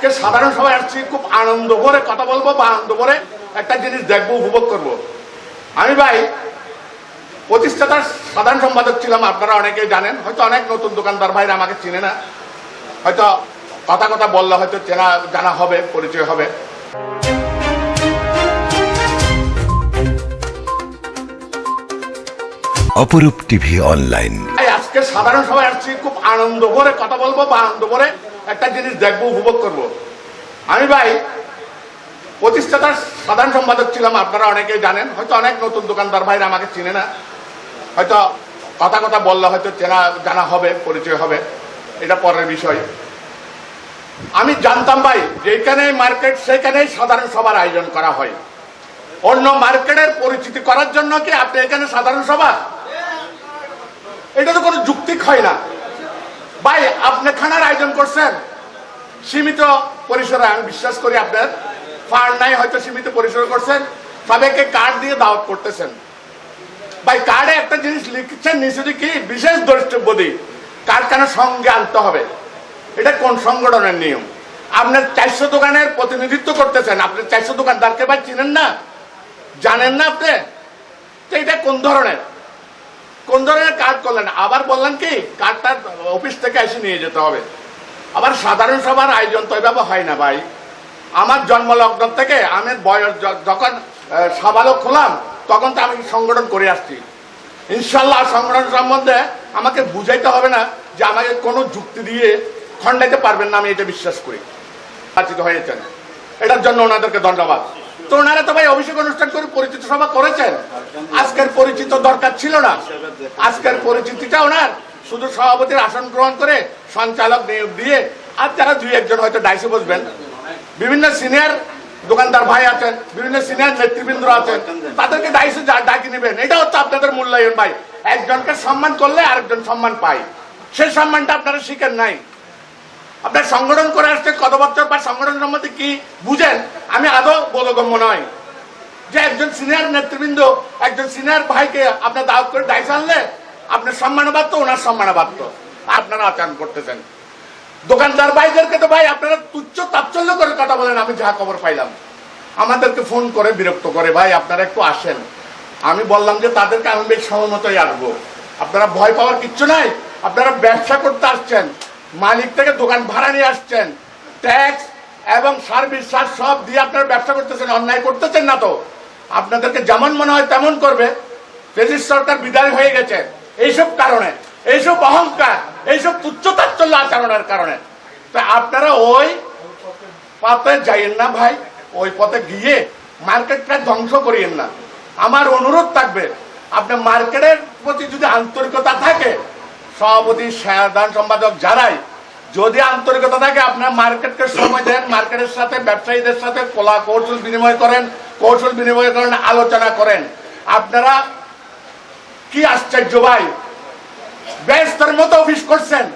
আজকে সাধারণ সবাই আসছি খুব আনন্দ করে কথা বলব বা আনন্দ করে একটা জিনিস দেখব উপভোগ করব। আমি ভাই প্রতিষ্ঠাতার সাধারণ সম্পাদক ছিলাম আপনারা অনেকেই জানেন হয়তো অনেক নতুন দোকানদার ভাইরা আমাকে চিনে না। হয়তো কথা কথা বললে হয়তো চেনা জানা হবে পরিচয় হবে। অপরূপ টিভি অনলাইন। আজকে সাধারণ সবাই আসছি খুব আনন্দ করে কথা বলব বা আনন্দ ভরে একটা জিনিস দেখব, উপভোগ করব। আমি ভাই, প্রতিষ্ঠাতার সাধারণ সম্পাদক ছিলাম, আপনারা অনেকেই জানেন। হয়তো অনেক নতুন দোকানদার ভাইরা আমাকে চিনে না। হয়তো কথা কথা বললে হয়তো চেনা, জানা হবে, পরিচয় হবে। এটা পরের বিষয়। আমি জানতাম ভাই যেখানে মার্কেট সেখানেই সাধারণ সভার আয়োজন করা হয়। অন্য মার্কেটের পরিচিতি করার জন্য কি আপনি এখানে সাধারণ সভা? এটা তো কোনো যুক্তিক হয় না। ভাই, আপনি খানার আয়োজন করছেন? সীমিত পরিসরে, আমি বিশ্বাস করি আপনার। ফান্ড নাই, হয়তো সীমিত পরিসরে করছেন। সবাইকে কার্ড দিয়ে দাওয়াত করতেছেন। ভাই কার্ডে একটা জিনিস লিখছেন নিচে কি? বিশেষ দ্রষ্টব্যদি কার্ড কেন সঙ্গে আনতে হবে? এটা কোন সংগঠনের নিয়ম? আপনার চারশো দোকানের প্রতিনিধিত্ব করতেছেন। আপনি চারশো দোকানদারকে ভাই চিনেন না? জানেন না আপনি? এটা কোন ধরনের? কোন ধরনের কার্ড করলেন? আবার বললেন কি কার্ডটা অফিস থেকে এসে নিয়ে যেতে হবে। আবার সাধারণ সভার আয়োজন তো এভাবে হয় না ভাই। আমার জন্মলগ্ন থেকে আমি বয়স যখন সাবালক হলাম তখন তো আমি সংগঠন করে আসছি। ইনশাল্লাহ সংগঠন সম্বন্ধে আমাকে বুঝাইতে হবে না যে আমাকে কোনো যুক্তি দিয়ে খণ্ডাইতে পারবেন না আমি এটা বিশ্বাস করি। হয়েছেন। এটার জন্য ওনাদেরকে ধন্যবাদ। তো ওনারা তো ভাই অভিষেক অনুষ্ঠান করে পরিচিত সভা করেছেন। আজকের পরিচিত দরকার ছিল না। আজকের পরিচিতিটা ওনার। শুধু সভাপতির আসন গ্রহণ করে সঞ্চালক নিয়োগ দিয়ে আর যারা দুই একজন হয়তো ডাইসে বসবেন। বিভিন্ন সিনিয়র দোকানদার ভাই আছেন, বিভিন্ন সিনিয়র নেতৃবৃন্দ আছেন, তাদেরকে ডাইসে ডাকি নেবেন। এটা হচ্ছে আপনাদের মূল্যায়ন ভাই। একজনকে সম্মান করলে আরেকজন সম্মান পায়। সেই সম্মানটা আপনারা শিখেন নাই। আপনার সংগঠন করে আসছে কত বছর বা সংগঠন সম্বন্ধে কি বুঝেন? আমি আদৌ বোধগম্য নয়। যে একজন সিনিয়র নেতৃবৃন্দ, একজন সিনিয়র ভাইকে আপনার দাওয়াত করে ডাইস আনলে আপনার সম্মানবাদ ওনার সম্মানবাদ আপনারা আচরণ করতেছেন। দোকানদার ভাইদেরকে তো ভাই আপনারা তুচ্ছ তাচ্ছল্য করে কথা বলেন, আমি যা খবর পাইলাম। আমাদেরকে ফোন করে, বিরক্ত করে, ভাই আপনারা একটু আসেন। আমি বললাম যে তাদেরকে আমি বেশ সময় মতোই আসব। আপনারা ভয় পাওয়ার কিচ্ছু নাই। আপনারা ব্যবসা করতে আসছেন। মালিক থেকে দোকান ভাড়া নিয়ে আসছেন। ট্যাক্স এবং সার্ভিস চার্জ সব দিয়ে আপনারা ব্যবসা করতেছেন, অন্যায় করতেছেন না তো? আপনাদেরকে যেমন মনে হয় তেমন করবে। ফেজিস সরকার বিদায় হয়ে গেছে। এইসব কারণে, এইসব অহংকার, এইসব তুচ্ছতাচ্ছল্য আচরণের কারণে। তা আপনারা ওই পথে যাইয়েন না ভাই, ওই পথে গিয়ে মার্কেটটা ধ্বংস করিয়েন না। আমার অনুরোধ থাকবে, আপনার মার্কেটের প্রতি যদি আন্তরিকতা থাকে সভাপতি, সাধারণ সম্পাদক যারাই, যদি আন্তরিকতা থাকে, আপনার মার্কেটকে সময় দেন, মার্কেটের সাথে, ব্যবসায়ীদের সাথে কলা কৌশল বিনিময় করেন, কৌশল বিনিময় করেন, আলোচনা করেন। আপনারা কি আশ্চর্য ভাই, ব্যস্তের মতো অফিস করছেন।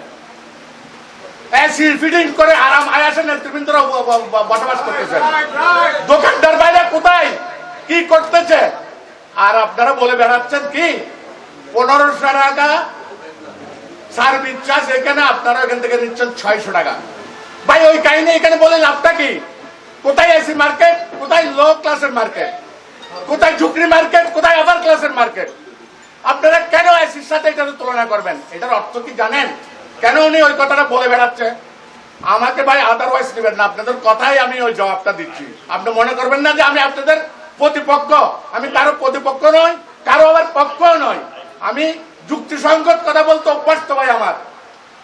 আর আপনারা বলে বেড়াচ্ছেন কি, পনেরোশো টাকা সার্ভিস চার্জ এখানে আপনারা এখান থেকে নিচ্ছেন ছয়শো টাকা। ভাই, ওই কাহিনী এখানে বলে লাভটা কি? কোথায় এসি মার্কেট? কোথায় লো ক্লাসের মার্কেট? কোথায় ঝুঁকরি মার্কেট? কোথায় আবার ক্লাসের মার্কেট? আপনারা কেন এসির সাথে এটা তুলনা করবেন? এটার অর্থ কি জানেন? কেন উনি ওই কথাটা বলে বেড়াচ্ছে? আমাকে ভাই আদারওয়াইজ নেবেন না। আপনাদের কথাই আমি ওই জবাবটা দিচ্ছি। আপনি মনে করবেন না যে আমি আপনাদের প্রতিপক্ষ? আমি কারও প্রতিপক্ষ নয় কারও আবার পক্ষ নয় আমি যুক্তিসঙ্গত কথা বলতে অভ্যস্ত ভাই আমার।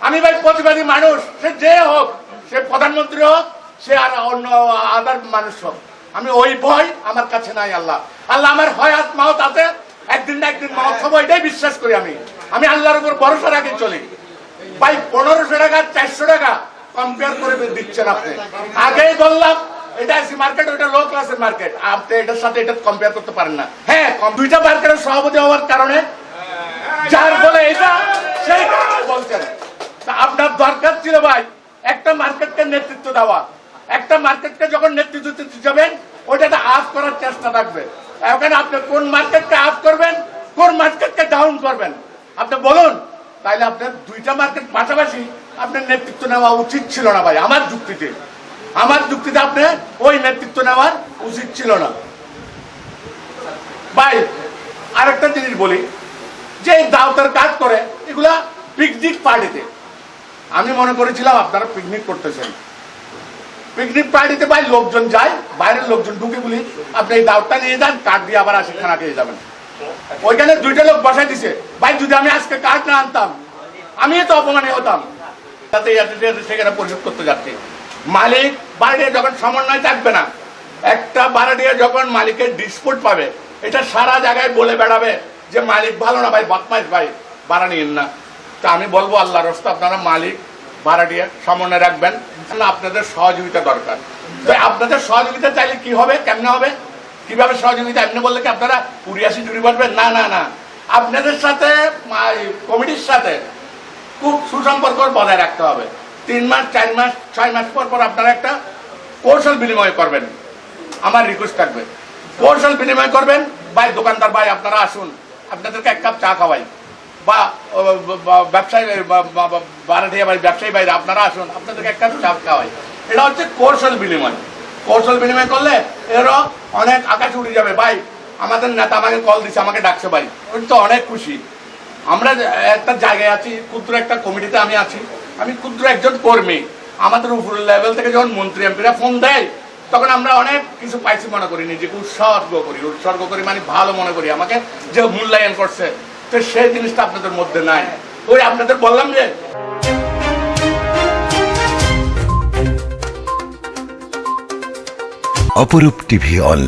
আমি ভাই প্রতিবাদী মানুষ, সে যে হোক, সে প্রধানমন্ত্রী হোক, সে আর অন্য আদার মানুষ হোক। আমি ওই ভয় আমার কাছে নাই, আল্লাহ। আল্লাহ আমার হয় হয়াত মাহত আছে, একদিন না একদিন মাহত হব, এটাই বিশ্বাস করি আমি। আমি আল্লাহর উপর ভরসা রাখি, চলি। ভাই, পনেরোশো টাকা, চারশো টাকা কম্পেয়ার করে দিচ্ছেন আপনি। আগেই বললাম, এটা এসি মার্কেট ওটা লো ক্লাসের মার্কেট আপনি এটার সাথে এটা কম্পেয়ার করতে পারেন না। হ্যাঁ দুইটা মার্কেটের সভাপতি হওয়ার কারণে যার ফলে এটা সেই বলছেন। আপনার দরকার ছিল ভাই একটা মার্কেটকে নেতৃত্ব দেওয়া। একটা মার্কেটকে যখন নেতৃত্ব দিতে যাবেন ওইটাতে আপ করার চেষ্টা থাকবে। এখন আপনি কোন মার্কেটকে আপ করবেন কোন মার্কেটকে ডাউন করবেন? আপনি বলুন তাইলে আপনার দুইটা মার্কেট পাশাপাশি আপনার নেতৃত্ব নেওয়া উচিত ছিল না ভাই আমার যুক্তিতে। আমার যুক্তিতে আপনি ওই নেতৃত্ব নেওয়ার উচিত ছিল না। ভাই আরেকটা জিনিস বলি যে দাওতার কাজ করে, এগুলা পিকনিক পার্টিতে আমি মনে করেছিলাম আপনারা পিকনিক করতেছেন। পিকনিক পার্টিতে ভাই লোকজন যায়, বাইরের লোকজন ঢুকে বলি, আপনি এই দাওয়াতটা নিয়ে যান কাঠ দিয়ে আবার আসি, খানা খেয়ে যাবেন। ওইখানে দুইটা লোক বসাই দিছে, ভাই, যদি আমি আজকে কাঠ না আনতাম আমি তো অপমানে হতাম। তাতে সেখানে পরিশোধ করতে যাচ্ছি। মালিক বাইরে যখন সমন্বয় থাকবে না, একটা বাড়াটিয়া যখন মালিকের ডিসপুট পাবে, এটা সারা জায়গায় বলে বেড়াবে। যে মালিক ভালো না ভাই, বদমাইশ ভাই, ভাড়া নিন না। তা আমি বলব আল্লাহ রস্ত আপনারা মালিক ভাড়াটিয়া সমন্বয় রাখবেন কারণ আপনাদের সহযোগিতা দরকার। তো আপনাদের সহযোগিতা চাইলে কি হবে, কেমনে হবে? কীভাবে সহযোগিতা, এমনি বললে কি আপনারা কুড়িয়াশি জুড়ি পারবেন না না না। আপনাদের সাথে কমিটির সাথে খুব সুসম্পর্ক বজায় রাখতে হবে। তিন মাস, চার মাস, ছয় মাস পর পর আপনারা একটা কৌশল বিনিময় করবেন। আমার রিকোয়েস্ট থাকবে। কৌশল বিনিময় করবেন। ভাই, দোকানদার ভাই, আপনারা আসুন। আপনাদেরকে এক কাপ চা খাওয়াই। বা ব্যবসায়ী, বা- বা- বা- ভাড়াটিয়া ভাই ব্যবসায়ী বাইরে আপনারা আসুন, আপনাদেরকে এক কাপ চা খাওয়াই। এটা হচ্ছে কৌশল বিনিময়। কৌশল বিনিময় করলে এরও অনেক আকাশ উড়ে যাবে। ভাই, আমাদের নেতা আমাকে কল দিছে, আমাকে ডাকছে ভাই। ওই তো অনেক খুশি। আমরা একটা জায়গায় আছি, ক্ষুদ্র একটা কমিটিতে আমি আছি। আমি ক্ষুদ্র একজন কর্মী। আমাদের উপরের লেভেল থেকে যখন মন্ত্রী এমপিরা ফোন দেয় তখন আমরা অনেক কিছু পাইছি মনে করি, নিজেকে উৎসর্গ করি। উৎসর্গ করি মানে ভালো মনে করি। আমাকে যে মূল্যায়ন করছে, তো সেই জিনিসটা আপনাদের মধ্যে নাই। ওই আপনাদের বললাম যে অপরূপ টিভি অনলাইন।